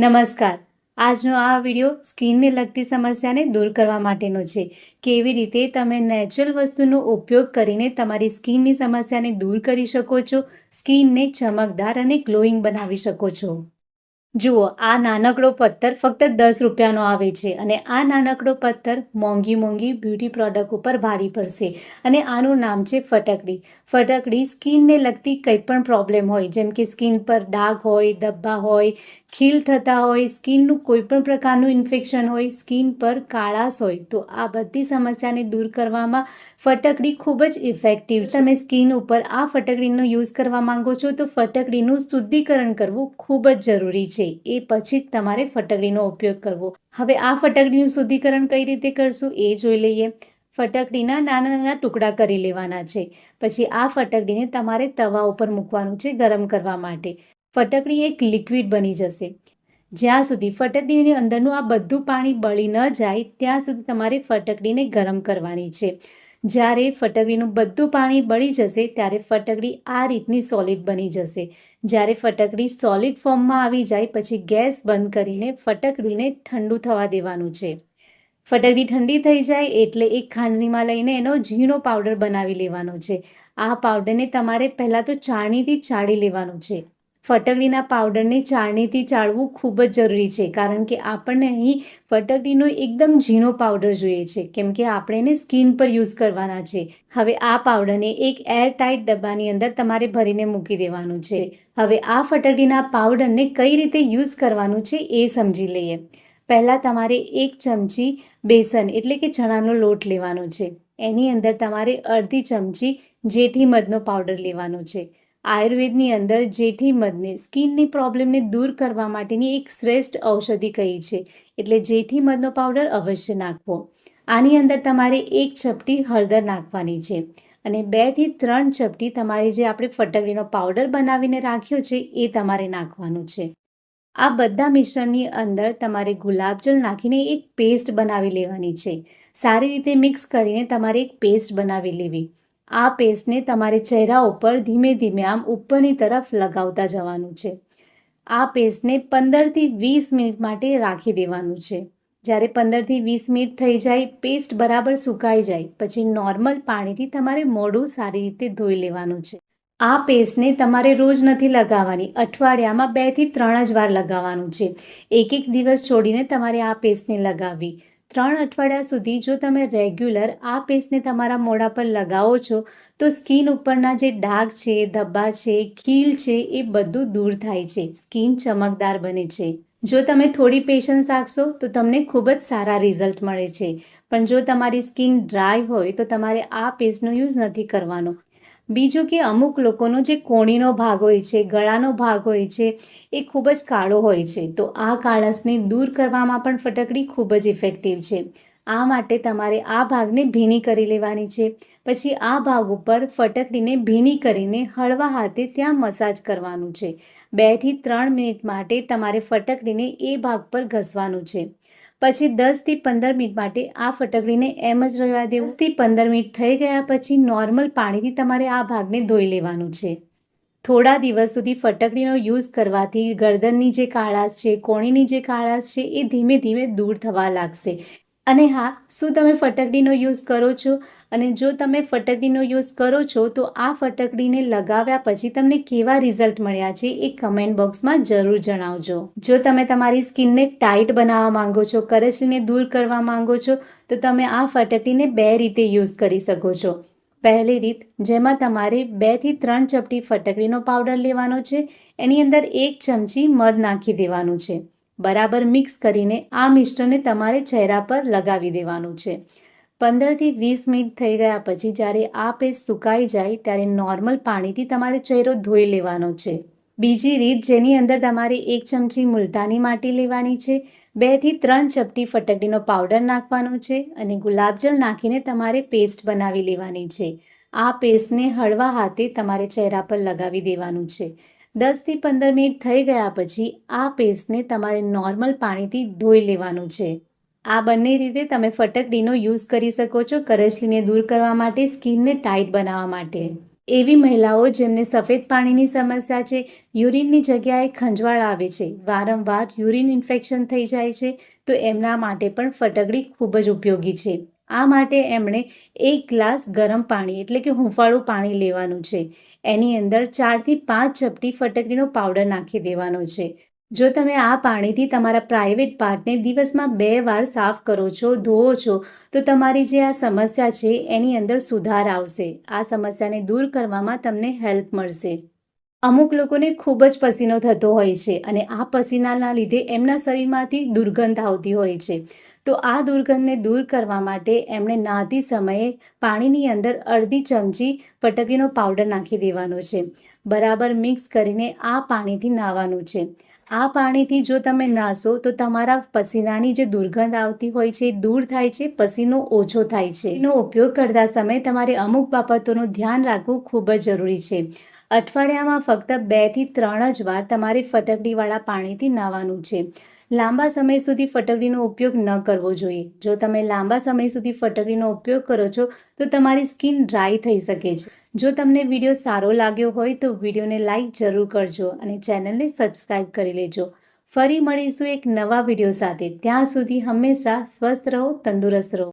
નમસ્કાર. આજનો આ વિડિયો સ્કિનને લગતી સમસ્યાને દૂર કરવા માટેનો છે. કેવી રીતે તમે નેચરલ વસ્તુનો ઉપયોગ કરીને તમારી સ્કિનની સમસ્યાને દૂર કરી શકો છો? સ્કિનને ચમકદાર અને ગ્લોઈંગ બનાવી શકો છો. જુઓ, આ નાનકડો પથ્થર ફક્ત દસ રૂપિયાનો આવે છે અને આ નાનકડો પથ્થર મોંઘી મોંઘી બ્યુટી પ્રોડક્ટ ઉપર ભારી પડશે અને આનું નામ છે ફટકડી. ફટકડી સ્કિનને લગતી કંઈ પણ પ્રોબ્લેમ હોય, જેમ કે સ્કિન પર ડાઘ હોય, ધબ્બા હોય ખીલ થતા હોય, સ્કિનનું કોઈ પણ પ્રકારનું ઇન્ફેક્શન હોય, સ્કિન પર કાળાશ હોય, તો આ બધી સમસ્યાને દૂર કરવામાં ફટકડી ખૂબ જ ઇફેક્ટિવ તમે સ્કિન ઉપર આ ફટકડીનો યુઝ કરવા માંગો છો, તો ફટકડીનું શુદ્ધિકરણ કરવું ખૂબ જ જરૂરી છે. એ પછી જ તમારે ફટકડીનો ઉપયોગ કરવો. હવે આ ફટકડીનું શુદ્ધિકરણ કઈ રીતે કરશું એ જોઈ લઈએ. ફટકડીના નાના નાના ટુકડા કરી લેવાના છે. પછી આ ફટકડીને તમારે તવા ઉપર મૂકવાનું છે ગરમ કરવા માટે. ફટકડી એક લિક્વિડ બની જશે. જ્યાં સુધી ફટકડીની અંદરનું આ બધું પાણી બળી ન જાય, ત્યાં સુધી તમારે ફટકડીને ગરમ કરવાની છે. જ્યારે ફટકડીનું બધું પાણી બળી જશે, ત્યારે ફટકડી આ રીતની સોલિડ બની જશે. જ્યારે ફટકડી સોલિડ ફોર્મમાં આવી જાય, પછી ગેસ બંધ કરીને ફટકડીને ઠંડુ થવા દેવાનું છે. ફટકડી ઠંડી થઈ જાય, એટલે એક ખાંડણીમાં લઈને એનો ઝીણો પાવડર બનાવી લેવાનો છે. આ પાવડરને તમારે પહેલાં તો ચાણીથી ચાળી લેવાનું છે. ફટકડીના પાવડરને ચાળણીથી ચાળવું ખૂબ જ જરૂરી છે, કારણ કે આપણને અહીં ફટકડીનો એકદમ ઝીણો પાવડર જોઈએ છે, કેમ કે આપણે એને સ્કિન પર યુઝ કરવાના છે. હવે આ પાવડરને એક એર ટાઈટ ડબ્બાની અંદર તમારે ભરીને મૂકી દેવાનું છે. હવે આ ફટકડીના પાવડરને કઈ રીતે યુઝ કરવાનું છે એ સમજી લઈએ. પહેલાં તમારે એક ચમચી બેસન એટલે કે ચણાનો લોટ લેવાનો છે. એની અંદર તમારે અડધી ચમચી જેઠી મધનો પાવડર લેવાનો છે. આયુર્વેદની અંદર જેઠી મધને સ્કિનની પ્રોબ્લેમને દૂર કરવા માટેની એક શ્રેષ્ઠ ઔષધિ કહી છે. એટલે જેઠી મધનો પાવડર અવશ્ય નાખવો. આની અંદર તમારે એક ચપટી હળદર નાખવાની છે અને બેથી ત્રણ ચપટી તમારે જે આપણે ફટકડીનો પાવડર બનાવીને રાખ્યો છે એ તમારે નાખવાનું છે. આ બધા મિશ્રણની અંદર તમારે ગુલાબજળ નાખીને એક પેસ્ટ બનાવી લેવાની છે. સારી રીતે મિક્સ કરીને તમારે એક પેસ્ટ બનાવી લેવી. આ પેસ્ટને તમારે ચહેરા ઉપર ધીમે ધીમે આમ ઉપરની તરફ લગાવતા જવાનું છે. આ પેસ્ટને પંદરથી વીસ મિનિટ માટે રાખી દેવાનું છે. જ્યારે પંદરથી વીસ મિનિટ થઈ જાય, પેસ્ટ બરાબર સુકાઈ જાય, પછી નોર્મલ પાણીથી તમારે મોઢું સારી રીતે ધોઈ લેવાનું છે. આ પેસ્ટને તમારે રોજ નથી લગાવવાની, અઠવાડિયામાં બેથી ત્રણ જ વાર લગાવવાનું છે. એક એક દિવસ છોડીને તમારે આ પેસ્ટને લગાવવી. ત્રણ અઠવાડિયા સુધી જો તમે રેગ્યુલર આ પેસ્ટને તમારા મોઢા પર લગાવો છો, તો સ્કિન ઉપરના જે ડાઘ છે, ધબ્બા છે, ખીલ છે, એ બધું દૂર થાય છે. સ્કિન ચમકદાર બને છે. જો તમે થોડી પેશન્સ રાખશો, તો તમને ખૂબ જ સારા રિઝલ્ટ મળે છે. પણ જો તમારી સ્કિન ડ્રાય હોય, તો તમારે આ પેસ્ટનો યુઝ નથી કરવાનો. બીજું કે અમુક લોકોનો જે કોણીનો ભાગ હોય છે, ગળાનો ભાગ હોય છે, એ ખૂબ જ કાળો હોય છે. તો આ કાળસને દૂર કરવામાં પણ ફટકડી ખૂબ જ ઇફેક્ટિવ છે. આ માટે તમારે આ ભાગને ભીની કરી લેવાની છે. પછી આ ભાગ ઉપર ફટકડીને ભીની કરીને હળવા હાથે ત્યાં મસાજ કરવાનું છે. બેથી ત્રણ મિનિટ માટે તમારે ફટકડીને એ ભાગ પર ઘસવાનું છે. પછી દસથી પંદર મિનિટ માટે આ ફટકડીને એમ જ રહેવા દેવું. દસથી પંદર મિનિટ થઈ ગયા પછી નોર્મલ પાણીથી તમારે આ ભાગને ધોઈ લેવાનું છે. થોડા દિવસ સુધી ફટકડીનો યુઝ કરવાથી ગરદનની જે કાળાશ છે, કોણીની જે કાળાશ છે, એ ધીમે ધીમે દૂર થવા લાગશે. અને હા, શું તમે ફટકડીનો યુઝ કરો છો? અને જો તમે ફટકડીનો યુઝ કરો છો, તો આ ફટકડીને લગાવ્યા પછી તમને કેવા રિઝલ્ટ મળ્યા છે એ કમેન્ટ બોક્સમાં જરૂર જણાવજો. જો તમે તમારી સ્કિનને ટાઈટ બનાવવા માંગો છો કરચલીને દૂર કરવા માંગો છો, તો તમે આ ફટકડીને બે રીતે યુઝ કરી શકો છો. પહેલી રીત, જેમાં તમારે બેથી ત્રણ ચપટી ફટકડીનો પાવડર લેવાનો છે, એની અંદર એક ચમચી મધ નાખી દેવાનું છે. બરાબર મિક્સ કરીને આ મિશ્રણને તમારે ચહેરા પર લગાવી દેવાનું છે. પંદરથી વીસ મિનિટ થઈ ગયા પછી જ્યારે આ પેસ્ટ સુકાઈ જાય ત્યારે નોર્મલ પાણીથી તમારે ચહેરો ધોઈ લેવાનો છે. બીજી રીત જેની અંદર તમારે એક ચમચી મુલતાની માટી લેવાની છે, બેથી ત્રણ ચપટી ફટકડીનો પાવડર નાખવાનો છે અને ગુલાબજળ નાખીને તમારે પેસ્ટ બનાવી લેવાની છે. આ પેસ્ટને હળવા હાથે તમારે ચહેરા પર લગાવી દેવાનું છે. દસથી પંદર મિનિટ થઈ ગયા પછી આ પેસ્ટને તમારે નોર્મલ પાણીથી ધોઈ લેવાનું છે. આ બંને રીતે તમે ફટકડીનો યુઝ કરી શકો છો કરચલીને દૂર કરવા માટે, સ્કિનને ટાઈટ બનાવવા માટે. એવી મહિલાઓ જેમને સફેદ પાણીની સમસ્યા છે, યુરિનની જગ્યાએ ખંજવાળ આવે છે, વારંવાર યુરિન ઇન્ફેક્શન થઈ જાય છે, તો એમના માટે પણ ફટકડી ખૂબ જ ઉપયોગી છે. આ માટે એમણે એક ગ્લાસ ગરમ પાણી, એટલે કે હુંફાળું પાણી લેવાનું છે. એની અંદર ચારથી પાંચ ચપટી ફટકડીનો પાવડર નાખી દેવાનો છે. જો તમે આ પાણીથી તમારા પ્રાઇવેટ પાર્ટને દિવસમાં બે વાર સાફ કરો છો, ધોવો છો, તો તમારી જે આ સમસ્યા છે, એની અંદર સુધાર આવશે. આ સમસ્યાને દૂર કરવામાં તમને હેલ્પ મળશે. અમુક લોકોને ખૂબ જ પસીનો થતો હોય છે અને આ પસીનાના લીધે એમના શરીરમાંથી દુર્ગંધ આવતી હોય છે. તો આ દુર્ગંધને દૂર કરવા માટે એમણે નાહતી સમયે પાણીની અંદર અડધી ચમચી પટકીનો પાવડર નાખી દેવાનો છે. બરાબર મિક્સ કરીને આ પાણીથી નાહવાનું છે. આ પાણીથી જો તમે નાહશો તો તમારા પસીનાની જે દુર્ગંધ આવતી હોય છે દૂર થાય છે, પસીનો ઓછો થાય છે. એનો ઉપયોગ કરતા સમયે તમારે અમુક બાબતોનું ધ્યાન રાખવું ખૂબ જ જરૂરી છે. અઠવાડિયામાં ફક્ત બેથી ત્રણ જ વાર તમારે ફટકડીવાળા પાણીથી નાહવાનું છે. લાંબા સમય સુધી ફટકડીનો ઉપયોગ ન કરવો જોઈએ. જો તમે લાંબા સમય સુધી ફટકડીનો ઉપયોગ કરો છો, તો તમારી સ્કિન ડ્રાય થઈ શકે છે. જો તમને વીડિયો સારો લાગ્યો હોય, તો વિડીયોને લાઇક જરૂર કરજો અને ચેનલને સબસ્ક્રાઈબ કરી લેજો. ફરી મળીશું એક નવા વીડિયો સાથે. ત્યાં સુધી હંમેશા સ્વસ્થ રહો, તંદુરસ્ત રહો.